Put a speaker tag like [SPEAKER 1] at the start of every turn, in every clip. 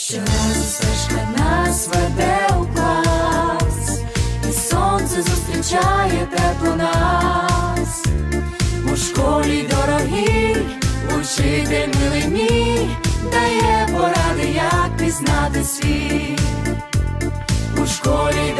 [SPEAKER 1] Щоразу стежка нас веде у і сонце зустрічає тепло нас. У школі дорогі, учитель милий мій, дає поради, як пізнати світ. У школі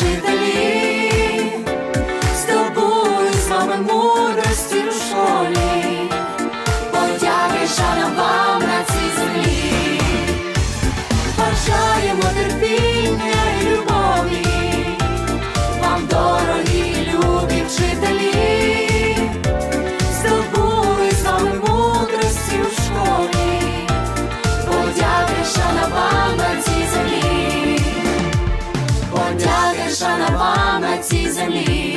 [SPEAKER 1] вчителі, з з вами мудрості у школі, подяки шана вам. лише на вам цій землі.